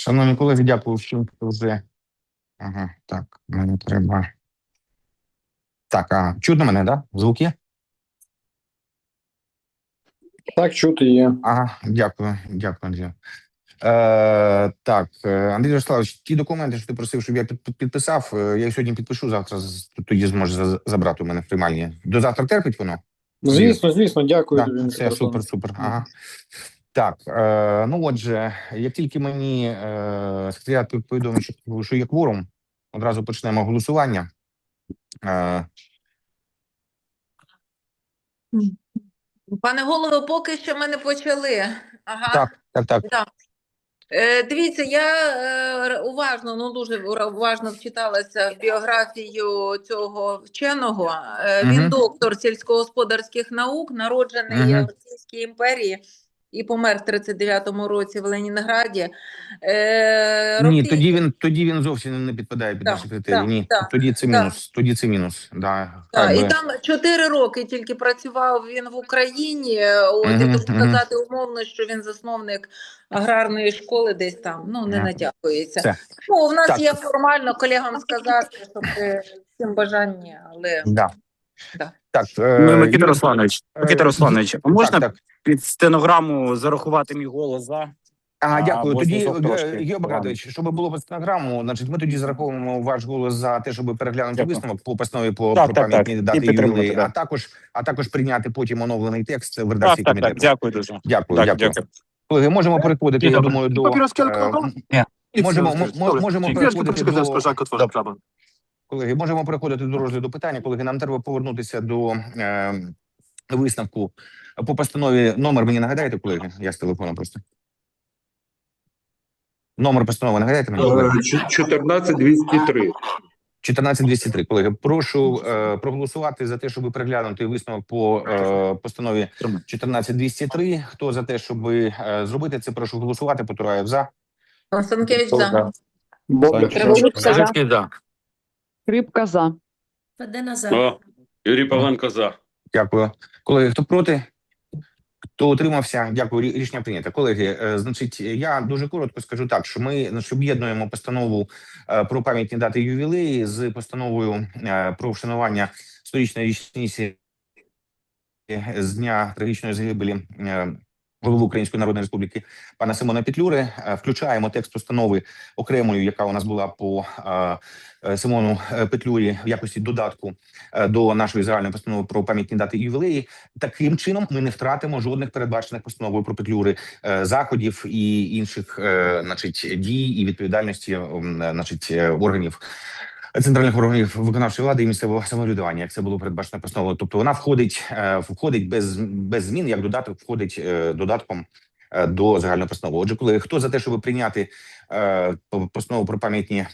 Шановні колеги, дякую всім, хто вже. Ага, так, мені треба. Так, а чутно мене, да? Звук є? Так, чути є. Ага, дякую, дякую, Андрію. Е, так, е, Андрій Ярославович, ті документи, що ти просив, щоб я під, під- підписав, е, я їх сьогодні підпишу, завтра тоді зможе забрати у мене в приймальні. До завтра терпить воно? Звісно, звісно, дякую Так, тобі. Микола. супер, супер. Ага. Так, е, ну отже, як тільки мені е, секретаріат повідомить, що, що є кворум, одразу почнемо голосування. Е, Пане голово, поки що ми не почали. Ага. так, так, так. Да. Е, дивіться, я е, уважно, ну дуже уважно вчиталася в біографію цього вченого. Е, він Мгм. доктор сільськогосподарських наук, народжений Мгм. в Російській імперії і помер в 39-му році в Ленінграді. Е, Ні, тоді він тоді він зовсім не підпадає під Так, наші критерії. так, Ні, так, тоді це так. мінус. Тоді це мінус. Да, хай і би. там чотири роки тільки працював він в Україні. От і можу сказати умовно, що він засновник аграрної школи десь там. Ну не Мгм. натякується. Все. Ну у нас Так. є формально колегам сказати, щоб е, всім бажання, але Да. Да. Так, е, Ми, Микита Русланович, е, Микита Русланович, а можна Так, так. під стенограму зарахувати мій голос за? Ага, А, дякую. Тоді, е, Гео поганий. Багратович, щоб було під стенограму, значить, ми тоді зараховуємо ваш голос за те, щоб переглянути Дякую. висновок по постанові по Так, про так, пам'ятні так. дати І ювілеї, а також а також прийняти потім оновлений текст в Так, редакції так, так. комітету. Дякую дуже. Дякую, Так, дякую. дякую. Колеги, можемо переходити, я думаю, до е, możemy Chwileczkę, переходити до-. Колеги, можемо переходити до розгляду питання. Колеги, нам треба повернутися до е, висновку по постанові. Номер мені нагадаєте, колеги? Я з телефоном просто. Номер постанови нагадаєте мені? 14203. 14203. Колеги, прошу е, проголосувати за те, щоб переглянути висновок по е, постанові 14203. Хто за те, щоб е, зробити це, прошу голосувати. Потураєв за. Констанкевич за. Козацький, да. Скрипка за. Федина за. О, Юрій Павленко за. Дякую. Колеги, хто проти? Хто утримався? Дякую. рі- Рішення прийнято. Колеги, е, значить, я дуже коротко скажу так, що ми значить, об'єднуємо постанову е, про пам'ятні дати ювілеї з постановою е, про вшанування сторічної річниці з дня трагічної загибелі е, голови Української Народної Республіки пана Симона Петлюри. Е, Включаємо текст постанови окремою, яка у нас була по е, е, Симону Петлюрі в якості додатку до нашої загальної постанови про пам'ятні дати і ювілеї. Таким чином ми не втратимо жодних передбачених постановою про петлюри заходів і інших, значить, дій і відповідальності, значить, органів. Центральних органів виконавчої влади і місцевого самоврядування, як це було передбачено постановою. Тобто вона входить, е, входить без, без змін, як додаток входить е, додатком е, до загальної постанови. Отже, коли хто за те, щоб прийняти постанову про пам'ятні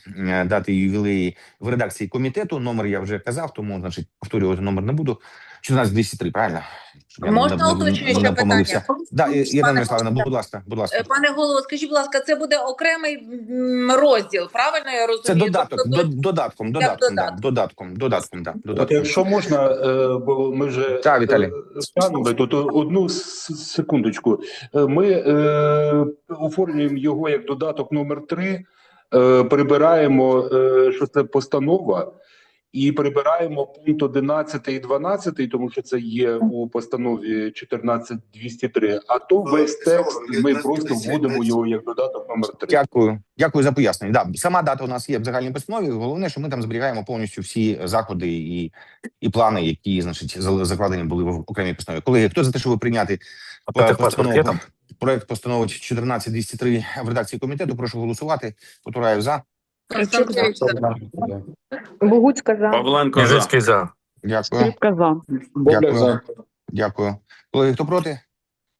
дати ювілеї в редакції комітету, номер я вже казав, тому значить повторювати номер не буду. 14203, правильно? Я Можна не- не- уточнююче питання? Да, Ірина Пане Мирославовна, будь ласка, будь Е, ласка. Пане голово, скажіть, будь ласка, це буде окремий розділ, правильно я розумію? Це додаток, Тобто, до, додатком, додатком, да, додатком, додатком, да, От додатком. якщо можна, е, бо ми вже Так, Віталій. е, станемо, то, то одну секундочку. Е, Ми е, оформлюємо його як додаток номер 3 е, прибираємо, е, що це постанова, і прибираємо пункт 11 і 12, тому що це є у постанові 14203, а то весь текст ми просто вводимо його як додаток номер 3. Дякую, дякую за пояснення. Да, сама дата у нас є в загальній постанові. Головне, що ми там зберігаємо повністю всі заходи і, і плани, які значить за- закладені були в окремій постанові. Колеги, хто за те, щоб прийняти е, постанову, там? проект постанови 14203 в редакції комітету, прошу голосувати. Потураєв за. Констанкевич за. Богуцька за. Павленко за. Дякую, Скрипка за. Бобляк за. дякую. Колеги, хто проти?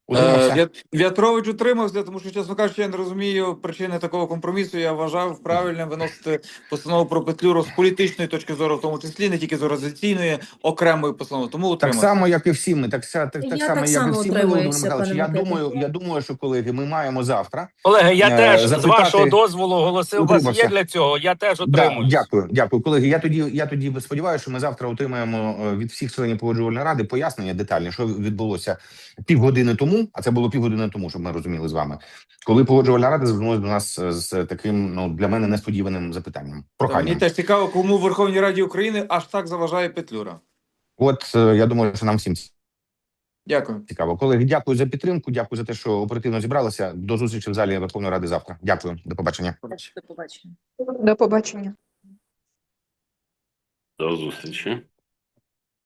Е, Утримався? В'ятрович утримався, тому що, чесно кажучи, я не розумію причини такого компромісу. Я вважав правильним виносити постанову про Петлюру з політичної точки зору, в тому числі не тільки з організаційної, окремої постанови. Тому Так само, як і всі ми, так, так, так Я само, так як і всі ми, Володимир Михайлович. Я думаю, я думаю, що колеги, ми маємо завтра. Колеги, я Е, теж з вашого дозволу голосив. У вас є для цього. Я теж Да, дякую, дякую, колеги. Я тоді я тоді сподіваюся, що ми завтра отримаємо е, від всіх членів погоджувальної ради пояснення детальні, що відбулося півгодини тому. Тому, а це було півгодини тому, щоб ми розуміли з вами, коли погоджувальна рада звернулася до нас е, з таким ну для мене несподіваним запитанням. Мені Проханням. теж цікаво, кому в Верховній Раді України аж так заважає Петлюра. От е, я думаю, що нам всім Дякую. цікаво. Колеги, дякую за підтримку. Дякую за те, що оперативно зібралися. До зустрічі в залі Верховної Ради завтра. Дякую, до побачення. До побачення. До побачення. До зустрічі.